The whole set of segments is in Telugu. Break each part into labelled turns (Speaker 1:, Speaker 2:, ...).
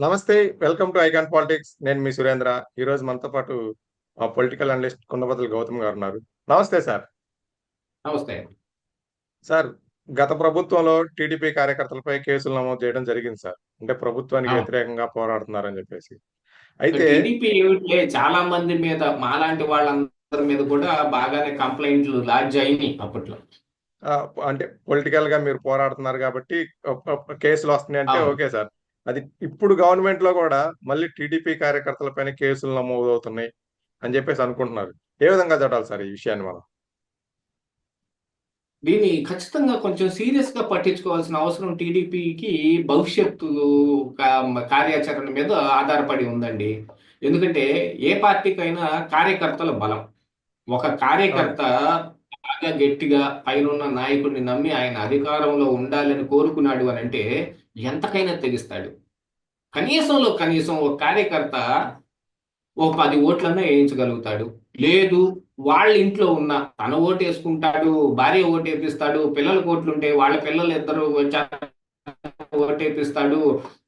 Speaker 1: నమస్తే వెల్కమ్ టు ఐకాన్ పాలిటిక్స్. నేను మీ సురేంద్ర. ఈ రోజు మనతో పాటు పొలిటికల్ అనలిస్ట్ కుండబద్దల గౌతమ్ గారు ఉన్నారు. నమస్తే సార్.
Speaker 2: నమస్తే.
Speaker 1: సార్ గత ప్రభుత్వంలో టీడీపీ కార్యకర్తలపై కేసులు నమోదు చేయడం జరిగింది సార్. అంటే ప్రభుత్వానికి. వ్యతిరేకంగా పోరాడుతున్నారని చెప్పేసి. అయితే
Speaker 2: చాలా మంది మీద మాలాంటి వాళ్ళందరి మీద కూడా బాగానే కంప్లైంట్లు లాడ్జ్ అయినాయి అప్పట్లో.
Speaker 1: అంటే పొలిటికల్గా మీరు పోరాడుతున్నారు కాబట్టి కేసులు వస్తున్నాయి అంటే. Okay sir. అది ఇప్పుడు గవర్నమెంట్లో కూడా మళ్ళీ టీడీపీ కార్యకర్తలపైన కేసులు నమోదు అవుతున్నాయి అని చెప్పేసి అనుకుంటున్నారు. ఏ విధంగా చూడాలి సార్ ఈ విషయాన్ని మనం?
Speaker 2: దీన్ని ఖచ్చితంగా కొంచెం సీరియస్గా పట్టించుకోవాల్సిన అవసరం టీడీపీకి భవిష్యత్తు కార్యాచరణ మీద ఆధారపడి ఉందండి. ఎందుకంటే ఏ పార్టీకైనా కార్యకర్తల బలం. ఒక కార్యకర్త బాగా గట్టిగా పైన నాయకుడిని నమ్మి ఆయన అధికారంలో ఉండాలని కోరుకున్నాడు అని అంటే ఎంతకైనా తెగిస్తాడు. కనీసంలో కనీసం ఒక కార్యకర్త ఓ పది ఓట్లన్నా వేయించగలుగుతాడు. లేదు వాళ్ళ ఇంట్లో ఉన్న తన ఓటు వేసుకుంటాడు భార్య ఓటు వేపిస్తాడు పిల్లలకు ఓట్లుంటే వాళ్ళ పిల్లలు ఇద్దరు ఓటేపిస్తాడు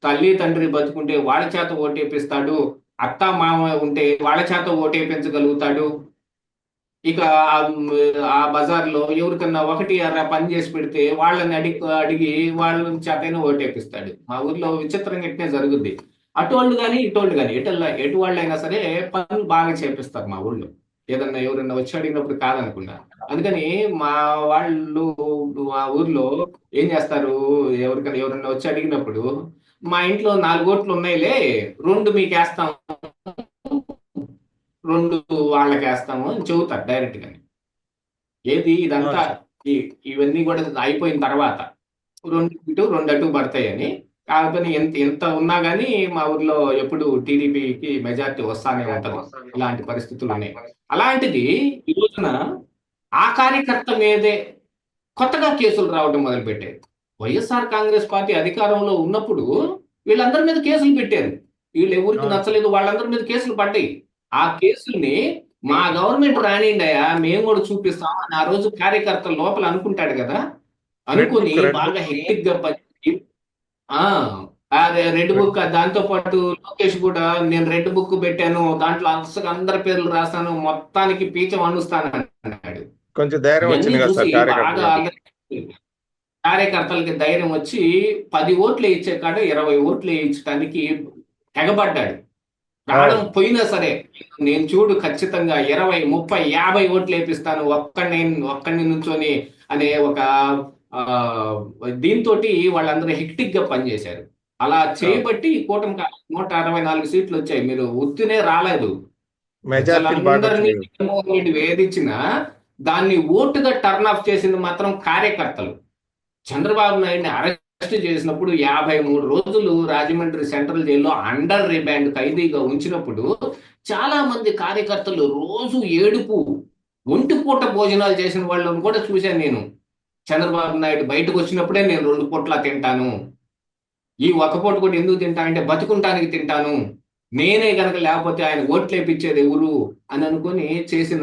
Speaker 2: తల్లి తండ్రి బతుకుంటే వాళ్ళ చేత ఓటేపిస్తాడు అత్త మామ ఉంటే వాళ్ళ చేత ఓటేపించగలుగుతాడు ఇక ఆ- బజార్లో ఎవరికన్నా ఒకటి అర పని చేసి పెడితే వాళ్ళని అడిగి అడిగి వాళ్ళ చేతైనా ఓటు ఓటేపిస్తాడు. మా ఊర్లో విచిత్రంగా ఇట్నే జరుగుద్ది. అటువాళ్ళు కానీ ఇటువాళ్ళు కానీ ఎటు ఎటు వాళ్ళైనా సరే పనులు బాగా చేపిస్తారు మా ఊళ్ళో ఏదన్నా ఎవరన్నా వచ్చి అడిగినప్పుడు కాదనుకున్నా అందుకని మా వాళ్ళు మా ఊర్లో ఏం చేస్తారు? ఎవరికైనా ఎవరన్నా వచ్చి అడిగినప్పుడు మా ఇంట్లో నాలుగు ఓట్లు ఉన్నాయిలే రెండు మీకు వేస్తాం రెండు వాళ్ళకి వేస్తాము అని చెబుతారు డైరెక్ట్ గాని. ఏది ఇదంతా ఇవన్నీ కూడా అయిపోయిన తర్వాత రెండు ఇటు రెండు అటు పడతాయని. కాకపోతే ఎంత ఎంత ఉన్నా గానీ మా ఊర్లో ఎప్పుడు టీడీపీకి మెజార్టీ వస్తానే ఉంటది. ఇలాంటి పరిస్థితులు ఉన్నాయి. అలాంటిది ఈ రోజున ఆ కార్యకర్త మీదే కొత్తగా కేసులు రావడం మొదలుపెట్టాయి వైఎస్ఆర్ కాంగ్రెస్ పార్టీ అధికారంలో ఉన్నప్పుడు వీళ్ళందరి మీద కేసులు పెట్టారు. వీళ్ళు ఎవరికి. నచ్చలేదు వాళ్ళందరి మీద కేసులు పడ్డాయి. ఆ కేసుల్ని మా గవర్నమెంట్ రానిండయా మేము కూడా చూపిస్తాం అని ఆ రోజు కార్యకర్త లోపల అనుకుంటాడు కదా. అనుకుని బాగా. హెక్టిక్గా పని ఆ అదే రెడ్ బుక్ దాంతో పాటు లోకేష్ కూడా నేను రెడ్ బుక్ పెట్టాను దాంట్లో అసలు అందరి పేర్లు రాస్తాను మొత్తానికి పీచం అనుస్తాను అన్నాడు
Speaker 1: కొంచెం ధైర్యం వచ్చింది
Speaker 2: బాగా కార్యకర్తలకి ధైర్యం వచ్చి పది ఓట్లు ఇచ్చే కాడ ఇరవై ఓట్లు ఇచ్చడానికి తెగబడ్డాడు. ప్రాణం పోయినా సరే నేను చూడు ఖచ్చితంగా ఇరవై ముప్పై యాభై ఓట్లు వేపిస్తాను ఒక్కడిని ఒక్కడిని నుంచొని అనే ఒక దీంతో వాళ్ళందరూ హెక్టిక్గా పనిచేశారు. అలా చేయబట్టి ఈ కూటమికి నూట అరవై నాలుగు సీట్లు వచ్చాయి. మీరు ఉత్తినే రాలేదు. జగన్మోహన్ రెడ్డి వేధించిన దాన్ని ఓటుగా టర్న్ ఆఫ్ చేసింది మాత్రం కార్యకర్తలు. చంద్రబాబు నాయుడిని అరెస్ట్ చేసినప్పుడు యాభై మూడు రోజులు రాజమండ్రి సెంట్రల్ జైల్లో అండర్ రిమాండ్ ఖైదీగా ఉంచినప్పుడు చాలా మంది కార్యకర్తలు రోజు ఏడుపు ఒంటి పూట భోజనాలు చేసిన వాళ్ళని కూడా చూశాను నేను. చంద్రబాబు నాయుడు బయటకు వచ్చినప్పుడే నేను రెండు పూట్ల తింటాను. ఈ ఒక్క పూట కూడా ఎందుకు తింటానంటే బతుకుంటానికి తింటాను. నేనే కనుక లేకపోతే ఆయన ఓట్లు వేపించేది ఎవరు? అని అనుకుని చేసిన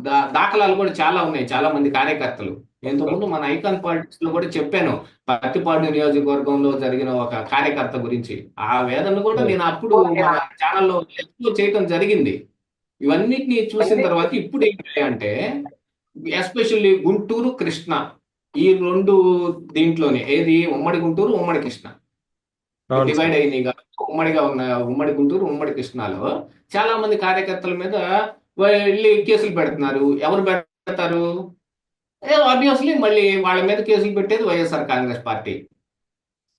Speaker 2: దా- దాఖలాలు కూడా చాలా ఉన్నాయి చాలా మంది కార్యకర్తలు. ఇంతకుముందు మన ఐకాన్ పాలిటిక్స్లో కూడా చెప్పాను పత్తిపాడు నియోజకవర్గంలో జరిగిన ఒక కార్యకర్త గురించి. ఆ వేదన కూడా నేను అప్పుడు ఛానల్లో చేయడం జరిగింది. ఇవన్నిటిని చూసిన తర్వాత ఇప్పుడు ఏంటి అంటే ఎస్పెషల్లీ గుంటూరు కృష్ణ ఈ రెండు దీంట్లోనే ఏది ఉమ్మడి గుంటూరు ఉమ్మడి కృష్ణ. డివైడ్ అయినాయి కాబట్టి ఉమ్మడిగా ఉన్న ఉమ్మడి గుంటూరు ఉమ్మడి కృష్ణాలో. చాలా మంది కార్యకర్తల మీద వెళ్ళి కేసులు పెడుతున్నారు. ఎవరు పెడతారు? ఆబ్వియస్లీ మళ్ళీ వాళ్ళ మీద కేసులు పెట్టేది వైఎస్ఆర్ కాంగ్రెస్ పార్టీ.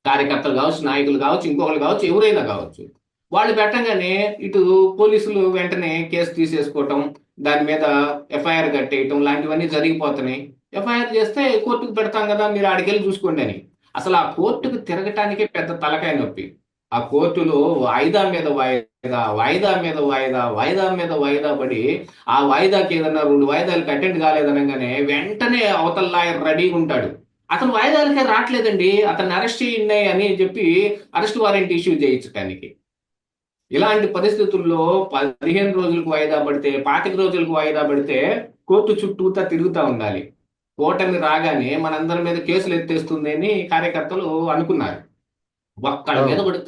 Speaker 2: కార్యకర్తలు కావచ్చు నాయకులు కావచ్చు ఇంకొకరు కావచ్చు ఎవరైనా కావచ్చు. వాళ్ళు పెట్టగానే ఇటు పోలీసులు వెంటనే కేసు తీసేసుకోవటం దాని మీద ఎఫ్ఐఆర్ కట్టేయటం లాంటివన్నీ జరిగిపోతున్నాయి. ఎఫ్ఐఆర్ చేస్తే కోర్టుకు పెడతాం కదా మీరు ఆడికెళ్ళి చూసుకోండి అని. అసలు ఆ కోర్టుకు తిరగటానికే పెద్ద తలకాయ నొప్పి. ఆ కోర్టులో వాయిదా మీద వాయిదా వాయిదా మీద వాయిదా వాయిదా మీద వాయిదా పడి ఆ వాయిదాకి ఏదన్నా రెండు వాయిదాలకు అటెండ్ కాలేదనగానే వెంటనే అవతల లాయర్ రెడీగా ఉంటాడు. అతను వాయిదాలకే రావట్లేదండి అతన్ని అరెస్ట్ చేయండి అని చెప్పి అరెస్ట్ వారెంట్ ఇష్యూ చేయించడానికి ఇలాంటి పరిస్థితుల్లో పదిహేను రోజులకు వాయిదా పడితే పాతిక రోజులకు వాయిదా పడితే కోర్టు చుట్టూతా తిరుగుతా ఉండాలి. ఓటమి రాగానే మనందరి మీద కేసులు ఎత్తేస్తుంది అని కార్యకర్తలు అనుకున్నారు. ఒక్కడి మీద కూడా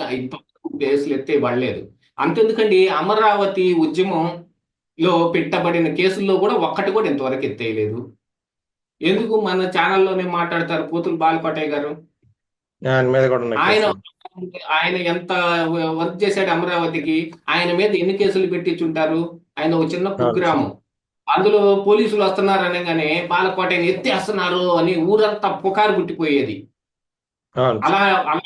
Speaker 2: కేసులు ఎత్తేయబడలేదు అంతెందుకండి? అమరావతి ఉద్యమంలో పెట్టబడిన కేసుల్లో కూడా ఒక్కటి కూడా ఇంతవరకు ఎత్తేయలేదు. ఎందుకు? మన ఛానల్లోనే మాట్లాడతారు పూతులు బాలకోటయ్య గారు.
Speaker 1: ఆయన
Speaker 2: ఆయన ఎంత వర్క్ చేశాడు అమరావతికి? ఆయన మీద ఎన్ని కేసులు పెట్టించుంటారు? ఆయన ఒక చిన్న కుగ్రామం. అందులో పోలీసులు వస్తున్నారు అనగానే బాలకోటని ఎత్తేస్తున్నారు అని ఊరంతా పుకారు పుట్టిపోయేది. అలా అలా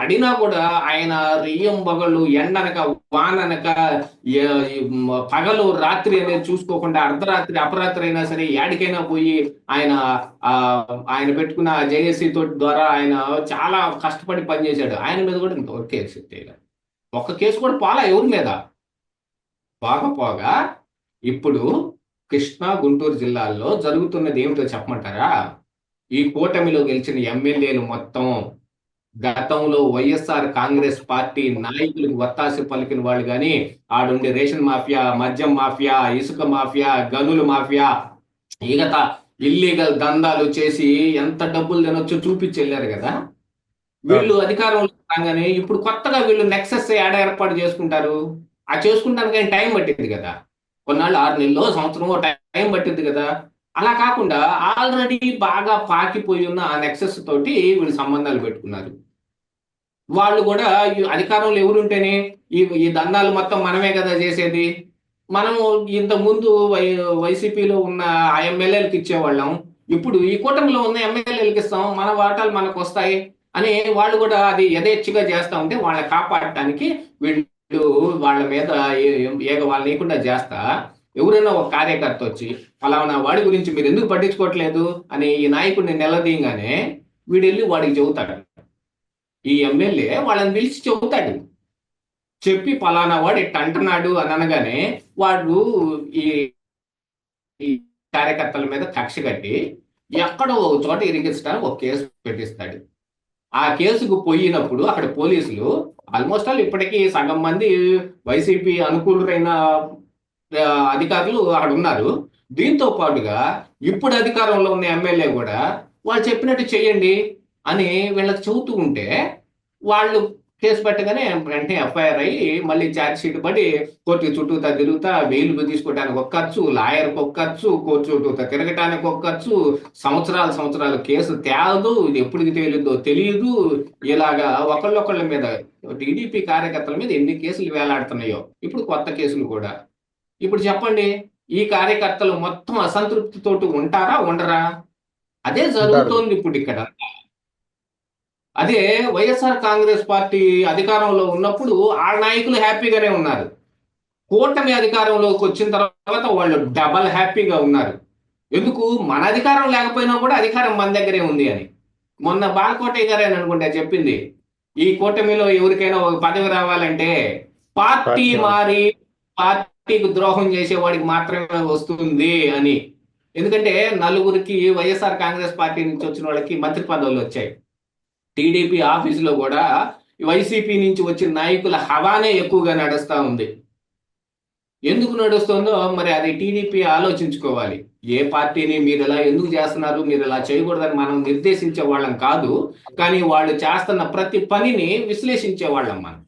Speaker 2: అడినా కూడా ఆయన రెయ్యం పగలు ఎండనక వాననక పగలు రాత్రి అనేది చూసుకోకుండా అర్ధరాత్రి అపరాత్రి అయినా సరే యాడికైనా పోయి ఆయన ఆయన పెట్టుకున్న జేఏసీ తోటి ద్వారా ఆయన చాలా కష్టపడి పనిచేశాడు. ఆయన మీద కూడా ఇంతవరకు కేసు ఎత్తేయలేదు ఒక్క కేసు కూడా పోలా? ఎవరి మీద? పోగా పోగా. ఇప్పుడు కృష్ణా గుంటూరు జిల్లాల్లో జరుగుతున్నది ఏమిటో చెప్పమంటారా? ఈ కూటమిలో గెలిచిన ఎమ్మెల్యేలు మొత్తం గతంలో వైఎస్ఆర్ కాంగ్రెస్ పార్టీ నాయకులకు వత్తాసి పలికిన వాళ్ళు కానీ ఆడుండే రేషన్ మాఫియా మద్యం మాఫియా ఇసుక మాఫియా గనుల మాఫియా ఈగత ఇల్లీగల్ దందాలు చేసి ఎంత డబ్బులు తినొచ్చో చూపించి వెళ్ళారు కదా. వీళ్ళు అధికారంలో రాగానే ఇప్పుడు కొత్తగా వీళ్ళు నెక్సెస్ ఏడ ఏర్పాటు చేసుకుంటారు? ఆ చేసుకుంటానికి టైం పట్టింది కదా. కొన్నాళ్ళు ఆరు నెలలో సంవత్సరం టైం పట్టింది కదా. అలా కాకుండా ఆల్రెడీ బాగా పాకిపోయి ఉన్న ఆ నెక్సెస్ తోటి వీళ్ళు సంబంధాలు పెట్టుకున్నారు. వాళ్ళు కూడా ఈ అధికారంలో ఎవరుంటేనే ఈ ఈ దందాలు మొత్తం మనమే కదా చేసేది. మనము ఇంతకుముందు ముందు వై వైసీపీలో ఉన్న ఆ ఎమ్మెల్యేలకు ఇచ్చేవాళ్ళం. ఇప్పుడు ఈ కూటమిలో ఉన్న ఎమ్మెల్యేలకు ఇస్తాం మన వాటాలు మనకు వస్తాయి అని వాళ్ళు కూడా అది యథేచ్ఛగా చేస్తా ఉంటే వాళ్ళని కాపాడటానికి వీళ్ళు వాళ్ళ మీద ఏ- ఏగ వాళ్ళు లేకుండా చేస్తా ఎవరైనా ఒక కార్యకర్త వచ్చి ఫలానా వాడి గురించి మీరు ఎందుకు పట్టించుకోవట్లేదు? అని ఈ నాయకుడిని నిలదీయగానే వీడు వెళ్ళి వాడికి చెబుతాడు. ఈ ఎమ్మెల్యే వాళ్ళని పిలిచి చెబుతాడు. చెప్పి ఫలానా వాడు ఇట్ అంటున్నాడు అని అనగానే వాడు ఈ కార్యకర్తల మీద కక్ష కట్టి ఎక్కడో ఒక చోట ఇరిగించడానికి ఒక కేసు పెట్టిస్తాడు. ఆ కేసుకు పోయినప్పుడు అక్కడ పోలీసులు ఆల్మోస్ట్ ఆల్ ఇప్పటికీ సగం మంది వైసీపీ అనుకూలరైన అధికారులు అక్కడ ఉన్నారు. దీంతో పాటుగా ఇప్పుడు అధికారంలో ఉన్న ఎమ్మెల్యే కూడా వాళ్ళు చెప్పినట్టు చేయండి అని వీళ్ళకి చెబుతూ ఉంటే వాళ్ళు కేసు పెట్టగానే వెంటనే ఎఫ్ఐఆర్ అయ్యి మళ్ళీ ఛార్జ్ షీట్ పడి కోర్టు చుట్టూతా తిరుగుతా బెయిల్ తీసుకోవడానికి ఒక ఖర్చు లాయర్కి ఒక ఖర్చు కోర్టు చుట్టూతా తిరగటానికి ఒక ఖర్చు సంవత్సరాల సంవత్సరాలు కేసు తేలదు ఇది ఎప్పటికి తేలిందో తెలియదు ఇలాగా ఒకళ్ళొకళ్ళ మీద టీడీపీ కార్యకర్తల మీద ఎన్ని కేసులు వేలాడుతున్నాయో ఇప్పుడు కొత్త కేసులు కూడా. ఇప్పుడు చెప్పండి ఈ కార్యకర్తలు మొత్తం అసంతృప్తితోటి ఉంటారా ఉండరా? అదే జరుగుతోంది ఇప్పుడు ఇక్కడ. అదే వైఎస్ఆర్ కాంగ్రెస్ పార్టీ అధికారంలో ఉన్నప్పుడు ఆ నాయకులు హ్యాపీగానే ఉన్నారు. కూటమి అధికారంలోకి వచ్చిన తర్వాత వాళ్ళు డబల్ హ్యాపీగా ఉన్నారు. ఎందుకు? మన అధికారం లేకపోయినా కూడా అధికారం మన దగ్గరే ఉంది అని. మొన్న బాలకోటయ్య గారే అనుకుంటా చెప్పింది ఈ కూటమిలో ఎవరికైనా ఒక పదవి రావాలంటే పార్టీ
Speaker 1: పార్టీ
Speaker 2: మారి పార్టీకి ద్రోహం చేసేవాడికి మాత్రమే వస్తుంది అని. ఎందుకంటే నలుగురికి వైఎస్ఆర్ కాంగ్రెస్ పార్టీ నుంచి వచ్చిన వాళ్ళకి మంత్రి పదవులు వచ్చాయి. టీడీపీ ఆఫీసులో కూడా వైసీపీ నుంచి వచ్చిన నాయకుల హవానే ఎక్కువగా నడుస్తా ఉంది. ఎందుకు నడుస్తుందో మరి అది టీడీపీ ఆలోచించుకోవాలి. ఏ పార్టీని మీరు ఇలా ఎందుకు చేస్తున్నారు మీరు ఇలా చేయకూడదని మనం నిర్దేశించే వాళ్ళం కాదు. కానీ వాళ్ళు చేస్తున్న ప్రతి పనిని విశ్లేషించే వాళ్ళం మనం.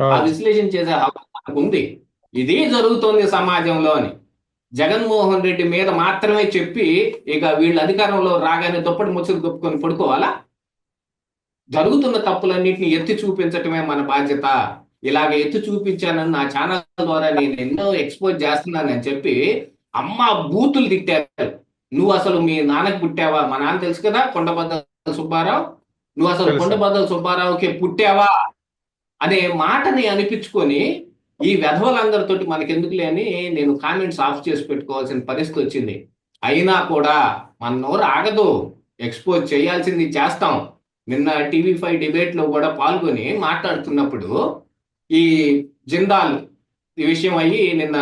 Speaker 2: ఆ. విశ్లేషణ చేసే హక్కు మనకు ఉంది. ఇది జరుగుతోంది సమాజంలో అని జగన్మోహన్ రెడ్డి మీద మాత్రమే చెప్పి ఇక వీళ్ళు అధికారంలో రాగానే దుప్పటి ముచ్చలు దుప్పుకొని పడుకోవాలా? జరుగుతున్న తప్పులన్నింటినీ ఎత్తి చూపించటమే మన బాధ్యత. ఇలాగ ఎత్తి చూపించానని నా ఛానల్ ద్వారా నేను ఎన్నో ఎక్స్పోజ్ చేస్తున్నానని చెప్పి అమ్మ బూతులు తిట్టారు. నువ్వు అసలు మీ నాన్నకి పుట్టావా? మా నాన్న తెలుసు కదా కొండబద్దల సుబ్బారావు? నువ్వు అసలు. కొండబద్దల సుబ్బారావుకి పుట్టావా? అనే మాటని అనిపించుకొని ఈ వెధవలందరితోటి మనకెందుకులే అని నేను కామెంట్స్ ఆఫ్ చేసి పెట్టుకోవాల్సిన పరిస్థితి వచ్చింది. అయినా కూడా మన నోరు ఆగదు. ఎక్స్పోజ్ చేయాల్సింది చేస్తాం. నిన్న టీవీ ఫైవ్ డిబేట్లో కూడా పాల్గొని మాట్లాడుతున్నప్పుడు ఈ జిందాల్ ఈ విషయం అయ్యి నిన్న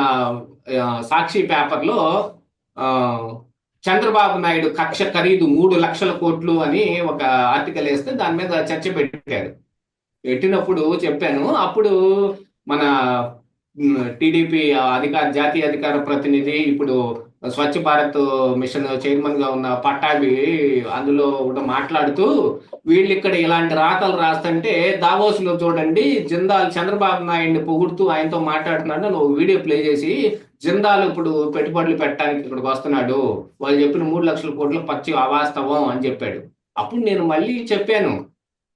Speaker 2: సాక్షి పేపర్లో చంద్రబాబు నాయుడు కక్ష ఖరీదు మూడు లక్షల కోట్లు అని ఒక ఆర్టికల్ వేస్తే దాని మీద చర్చ పెట్టారు. పెట్టినప్పుడు చెప్పాను. అప్పుడు మన టీడీపీ అధికార జాతీయ అధికార ప్రతినిధి ఇప్పుడు స్వచ్ఛ భారత్ మిషన్ చైర్మన్గా ఉన్న పట్టాభి అందులో కూడా మాట్లాడుతూ వీళ్ళు ఇక్కడ ఇలాంటి రాతలు రాస్తుంటే దావోస్లో చూడండి జిందాల్ చంద్రబాబు నాయుడిని పొగుడుతూ ఆయనతో మాట్లాడుతున్నాడు నువ్వు వీడియో ప్లే చేసి జిందాల్ ఇప్పుడు పెట్టుబడులు పెట్టడానికి ఇక్కడికి వస్తున్నాడు. వాళ్ళు చెప్పిన మూడు లక్షల కోట్లు పచ్చి అవాస్తవం అని చెప్పాడు. అప్పుడు నేను మళ్ళీ చెప్పాను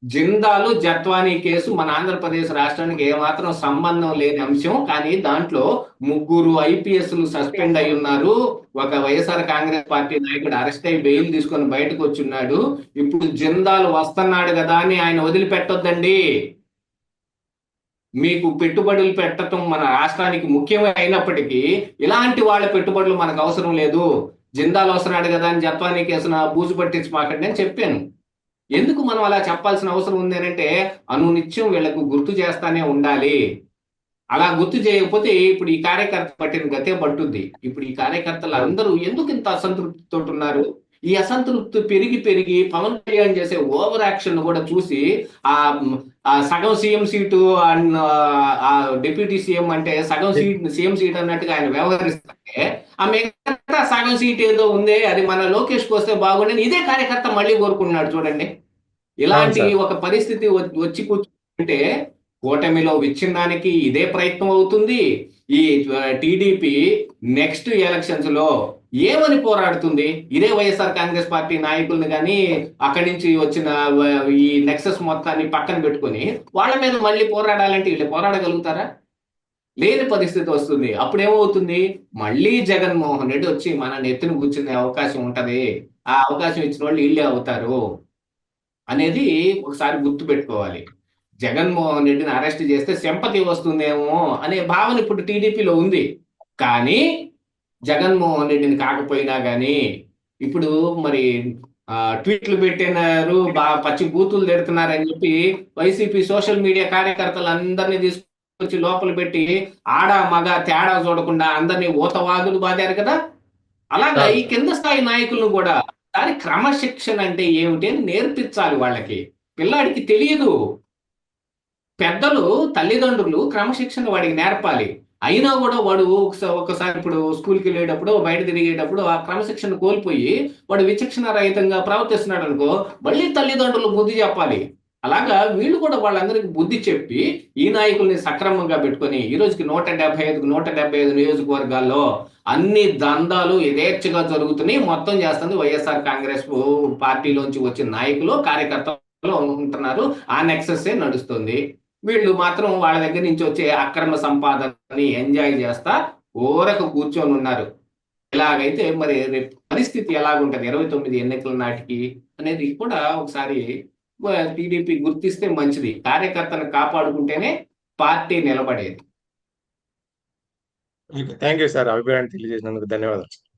Speaker 2: జిందాలు జత్వానీ కేసు మన ఆంధ్రప్రదేశ్ రాష్ట్రానికి ఏమాత్రం సంబంధం లేని అంశం. కానీ దాంట్లో ముగ్గురు ఐపీఎస్లు సస్పెండ్ అయి ఉన్నారు. ఒక వైఎస్ఆర్ కాంగ్రెస్ పార్టీ నాయకుడు అరెస్ట్ అయి బెయిల్ తీసుకొని బయటకు వచ్చున్నాడు ఇప్పుడు జిందాలు వస్తున్నాడు కదా అని ఆయన వదిలిపెట్టొద్దండి. మీకు పెట్టుబడులు పెట్టడం మన రాష్ట్రానికి ముఖ్యమే అయినప్పటికీ ఇలాంటి వాళ్ళ పెట్టుబడులు మనకు అవసరం లేదు. జిందాలు వస్తున్నాడు కదా అని జత్వానీ కేసు బూజు పట్టించి మాకండి అని చెప్పాను. ఎందుకు మనం అలా చెప్పాల్సిన అవసరం ఉంది అంటే అనునిత్యం వీళ్ళకు గుర్తు చేస్తానే ఉండాలి. అలా గుర్తు చేయకపోతే ఇప్పుడు ఈ కార్యకర్త పట్టిన గతే పట్టుద్ది. ఇప్పుడు ఈ కార్యకర్తలు అందరూ ఎందుకు ఇంత అసంతృప్తితో ఉన్నారు ఈ అసంతృప్తి పెరిగి పెరిగి పవన్ కళ్యాణ్ చేసే ఓవర్ యాక్షన్ కూడా చూసి ఆ సగం సీఎం సీటు అండ్ ఆ డిప్యూటీ సీఎం అంటే సగం సీట్ సీఎం సీట్ అన్నట్టుగా ఆయన వ్యవహరిస్తుంటే ఆ మిగతా సగం సీట్ ఏదో ఉంది అది మన లోకేష్ వస్తే బాగుండని ఇదే కార్యకర్త మళ్ళీ కోరుకుంటున్నాడు చూడండి. ఇలాంటి ఒక పరిస్థితి వచ్చి కూర్చుంటే కూటమిలో విచ్ఛిన్నానికి ఇదే ప్రయత్నం అవుతుంది. ఈ టీడీపీ నెక్స్ట్ ఎలక్షన్స్లో ఏమని పోరాడుతుంది? ఇదే వైఎస్ఆర్ కాంగ్రెస్ పార్టీ నాయకుల్ని కానీ అక్కడి నుంచి వచ్చిన ఈ నెక్సస్ మొత్తాన్ని పక్కన పెట్టుకొని వాళ్ళ మీద మళ్ళీ పోరాడాలంటే వీళ్ళు పోరాడగలుగుతారా? లేని పరిస్థితి వస్తుంది. అప్పుడు ఏమవుతుంది మళ్ళీ జగన్మోహన్ రెడ్డి వచ్చి మన నెత్తిని కూర్చునే అవకాశం ఉంటది. ఆ అవకాశం ఇచ్చిన వాళ్ళు వీళ్ళే అవుతారు అనేది ఒకసారి గుర్తు పెట్టుకోవాలి. జగన్మోహన్ రెడ్డిని అరెస్ట్ చేస్తే సెంపతి వస్తుందేమో అనే భావన ఇప్పుడు టీడీపీలో ఉంది. కానీ జగన్మోహన్ రెడ్డిని కాకపోయినా కానీ ఇప్పుడు మరి ఆ, ట్వీట్లు పెట్టినారు బా పచ్చి బూతులు తిడుతున్నారని చెప్పి వైసీపీ సోషల్ మీడియా కార్యకర్తలు అందరినీ తీసుకొచ్చి లోపల పెట్టి ఆడ మగ తేడా చూడకుండా అందరినీ ఊతవాదులు బాదారు కదా? అలాగా ఈ కింద స్థాయి నాయకులను కూడా దాని క్రమశిక్షణ అంటే ఏమిటి అని నేర్పించాలి వాళ్ళకి. పిల్లాడికి తెలియదు. పెద్దలు తల్లిదండ్రులు క్రమశిక్షణ వాడికి నేర్పాలి. అయినా కూడా వాడు ఒకసా- ఒకసారి ఇప్పుడు స్కూల్కి వెళ్ళేటప్పుడు బయట తిరిగేటప్పుడు ఆ క్రమశిక్షణ కోల్పోయి వాడు విచక్షణ రహితంగా ప్రవర్తిస్తున్నాడు అనుకో మళ్ళీ తల్లిదండ్రులు బుద్ధి చెప్పాలి. అలాగా వీళ్ళు కూడా వాళ్ళందరికీ బుద్ధి చెప్పి ఈ నాయకుల్ని సక్రమంగా పెట్టుకొని ఈ రోజుకి నూట డెబ్బై ఐదుకు నూట డెబ్బై ఐదు నియోజకవర్గాల్లో అన్ని దందాలు యథేచ్ఛగా జరుగుతున్నాయి. మొత్తం చేస్తుంది వైఎస్ఆర్ కాంగ్రెస్ పార్టీలోంచి వచ్చిన నాయకులు కార్యకర్తలు ఉంటున్నారు. ఆ నెక్సెస్ నడుస్తుంది. వీళ్ళు మాత్రం వాళ్ళ దగ్గర నుంచి వచ్చే అక్రమ సంపాదనని ఎంజాయ్ చేస్తా ఓరకు కూర్చొని ఉన్నారు. ఇలాగైతే మరి రేపు పరిస్థితి ఎలాగుంటది? ఇరవై తొమ్మిది ఎన్నికల నాటికి అనేది కూడా ఒకసారి టీడీపీ గుర్తిస్తే మంచిది. కార్యకర్తను కాపాడుకుంటేనే పార్టీ నిలబడేది.
Speaker 1: Thank you sir. అభిప్రాయాన్ని తెలియజేసినందుకు ధన్యవాదాలు.